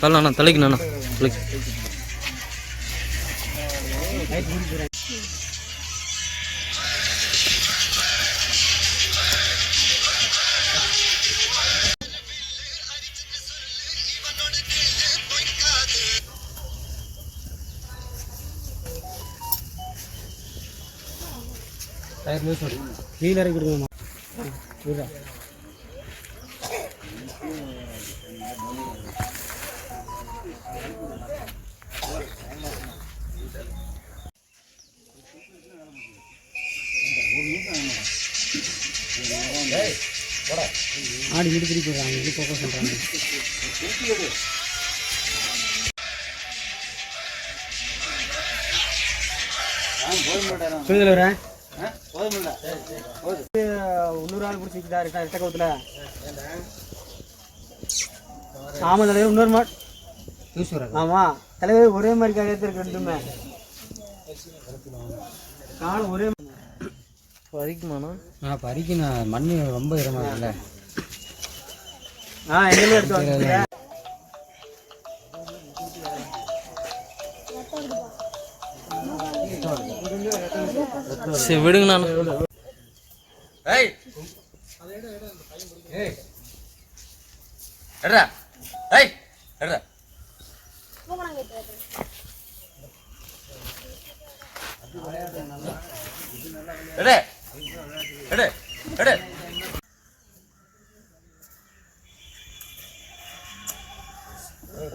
தள்ளண்ணா தலைக்குண்ணா தலைக்கு tyre loose கீழே இறக்கி கொடுக்கணுமா ஆடி முடி திருப்பி போடுறாங்க. இது போக்க சொல்கிறாங்க புரிதல் வரேன் இன்னொரு ஆள் பிடிச்சிக்கிட்டா இருக்கா ரெட்ட கவுத்துல ஆமாம் தலைவர் இன்னொரு மாட் ஆமாம் தலைவர் ஒரே மாதிரி காரியத்தில் இருக்கு ரெண்டுமே காலம் ஒரே வரைக்குமாண்ணா ஆ பறிக்கணும். மண் ரொம்ப இடமா இருக்குல்ல. சரி விடுங்கண்ணா ஏய் எடுறா ஏய் எடுறா எடு எடு எடு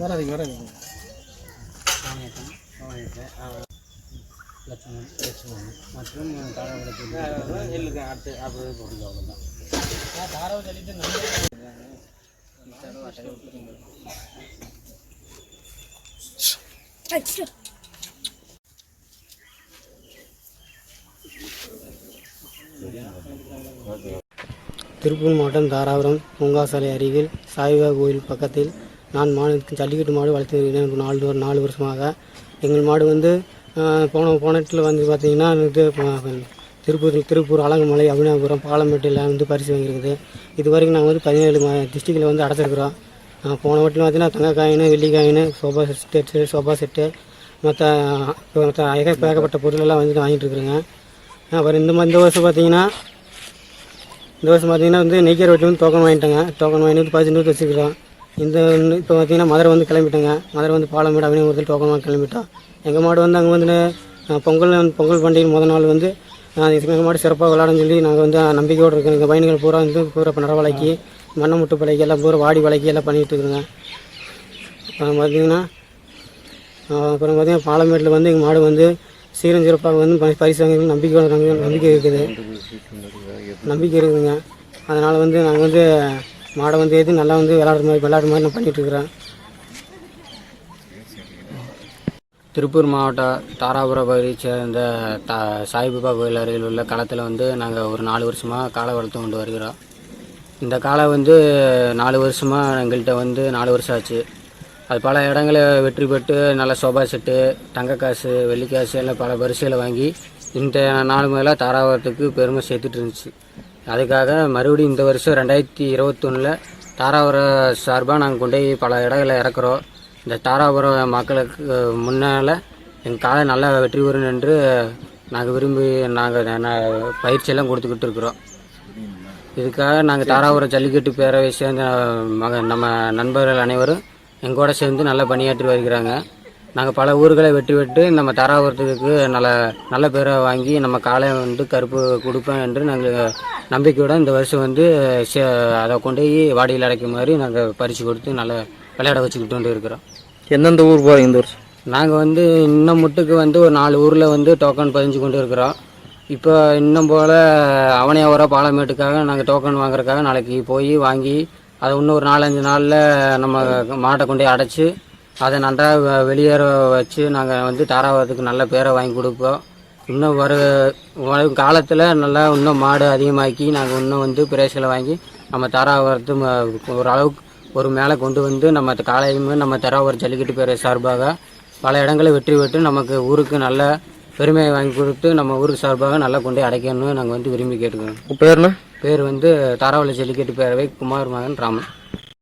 வராதிங்க வராதிங்க லட்சுமணன் லட்சுமணன் மற்றும் தாராபுரத்தில் இல்லைங்க அடுத்து அப்படியே போடுங்க அவ்வளோதான் தாராபுரத்தில் திருப்பூர் மாவட்டம் தாராபுரம் பூங்காசாலை அருகில் சாய்பாபா கோயில் பக்கத்தில் நான் மாடு ஜல்லிக்கட்டு மாடு வளர்த்து வருகிறேன். நாலு ஒரு நாலு வருஷமாக எங்கள் மாடு வந்து போன போன இடத்துல வந்து பார்த்தீங்கன்னா இது திருப்பூர் திருப்பூர் அலங்கமலை அபிநாபுரம் பாலமேட்டில் வந்து பரிசு வாங்கியிருக்குது. இது வரைக்கும் நாங்கள் வந்து பதினேழு டிஸ்ட்ரிக்டில் வந்து அடைச்சிருக்கிறோம். போன வட்டில் பார்த்தீங்கன்னா தங்கக்காயின் வெள்ளிக்காயின் sofa sofa set sofa set மற்ற மற்ற ஏகப்பட்ட பொருளெல்லாம் வந்து வாங்கிட்டு இருக்கிறேங்க. அப்புறம் இந்த மாதிரி இந்த வருஷம் பார்த்தீங்கன்னா இந்த வருஷம் பார்த்தீங்கன்னா வந்து நெய்க்கர் வெட்டி வந்து டோக்கன் வாங்கிட்டாங்க. டோக்கன் வாங்கி வந்து பதினஞ்சு நூறு வச்சுக்கிறோம் இந்த இப்போ பார்த்திங்கன்னா மதுரை வந்து கிளம்பிட்டாங்க. மதுரை வந்து பாலமேடு அபிநயம் டோக்கன் வாங்கி கிளம்பிட்டோம். எங்கள் மாடு வந்து அங்கே வந்து பொங்கல் பொங்கல் பண்டிகை முதல் நாள் வந்து எங்கள் மாடு சிறப்பாக விளாடுன்னு சொல்லி நாங்கள் வந்து நம்பிக்கையோடு இருக்கோம். எங்கள் பயணிகள் பூரா வந்து பூரா இப்போ நரவலைக்கு மண்ணை முட்டு பழக்கி எல்லாம் பூரா வாடி வளக்கி எல்லாம் பண்ணிகிட்டு இருக்கிறோங்க அப்புறம் பார்த்தீங்கன்னா அப்புறம் பார்த்திங்கன்னா பாலமேட்டில் வந்து எங்கள் மாடு வந்து சீரம் சிறப்பாக வந்து பரிசு வாங்கி நம்பிக்கையோட நம்பிக்கை இருக்குது. நம்பிக்கை இருக்குதுங்க. அதனால் வந்து நாங்கள் வந்து மாடை வந்து எது நல்லா வந்து விளாடுற மாதிரி விளாடுற மாதிரி நான் பண்ணிகிட்ருக்குறேன் திருப்பூர் மாவட்டம் தாராபுரம் பகுதியை சேர்ந்த தா சாய்பாபா கோயில் அருகில் உள்ள களத்தில் வந்து நாங்கள் ஒரு நாலு வருஷமாக காலை வளர்த்து கொண்டு வருகிறோம். இந்த காலை வந்து நாலு வருஷமாக எங்கள்கிட்ட வந்து நாலு வருஷம் ஆச்சு. அது பல இடங்களில் வெற்றி பெற்று நல்ல சோபா செட்டு தங்க காசு வெள்ளி காசு எல்லாம் பல பரிசுகளை வாங்கி இந்த நாள் மேலே தாராபுரத்துக்கு பெருமை சேர்த்துட்டு இருந்துச்சு. அதுக்காக மறுபடியும் இந்த வருஷம் ரெண்டாயிரத்தி இருபத்தொன்னில் தாராபுரம் சார்பாக நாங்கள் கொண்டு போய் பல இடங்களில் இறக்குறோம். இந்த தாராபுரம் மக்களுக்கு முன்னால் எங்கள் காலை நல்லா வெற்றி பெறும் என்று நாங்கள் விரும்பி நாங்கள் பயிற்சியெல்லாம் கொடுத்துக்கிட்டு இருக்கிறோம். இதுக்காக நாங்கள் தாராபுரம் ஜல்லிக்கட்டு பேரவை சேர்ந்த மக நம்ம நண்பர்கள் அனைவரும் எங்கூட சேர்ந்து நல்லா பணியாற்றி வருகிறாங்க. நாங்கள் பல ஊர்களை வெற்றி விட்டு நம்ம தாராபுரத்துக்கு நல்ல நல்ல பேரை வாங்கி நம்ம காளையை வந்து கருப்பு கொடுப்பேன் என்று நாங்கள் நம்பிக்கையோட இந்த வருஷம் வந்து சே- அதை கொண்டு போய் வாடியில் அடைக்கும் மாதிரி நாங்கள் பரிசு கொடுத்து நல்லா விளையாட வச்சுக்கிட்டு வந்து இருக்கிறோம். எந்தெந்த ஊர் போகிறீங்க இந்த வருஷம்? நாங்கள் வந்து இன்னும் முட்டுக்கு வந்து ஒரு நாலு ஊரில் வந்து டோக்கன் பதிஞ்சு கொண்டு இருக்கிறோம். இப்போ இன்னும் போல் அவனையாவரம் பாலமேட்டுக்காக நாங்கள் டோக்கன் வாங்குறதுக்காக நாளைக்கு போய் வாங்கி அதை இன்னும் ஒரு நாலஞ்சு நாளில் நம்ம மாட்டை கொண்டு போய் அடைச்சி அதை நன்றாக வெளியேற வச்சு நாங்கள் வந்து தாராபுரத்துக்கு நல்ல பேரை வாங்கி கொடுப்போம். இன்னும் வர வரும் காலத்தில் நல்லா இன்னும் மாடு அதிகமாக்கி நாங்கள் இன்னும் வந்து பிரேசில் வாங்கி நம்ம தாராபுரத்து ம- ஒரு மேலே கொண்டு வந்து நம்ம காலையுமே நம்ம தராவூர் ஜல்லிக்கட்டு பேர் சார்பாக பல இடங்களை வெற்றி பெற்று நமக்கு ஊருக்கு நல்ல பெருமையை வாங்கி கொடுத்து நம்ம ஊருக்கு சார்பாக நல்லா கொண்டு அடைக்கணும்னு நாங்கள் வந்து விரும்பி கேட்டுக்கிறோம். உங்கள் பேருண்ணா? பேர் வந்து தாராவளி ஜல்லிக்கட்டு பேரவை குமார் மகன் ராமன்.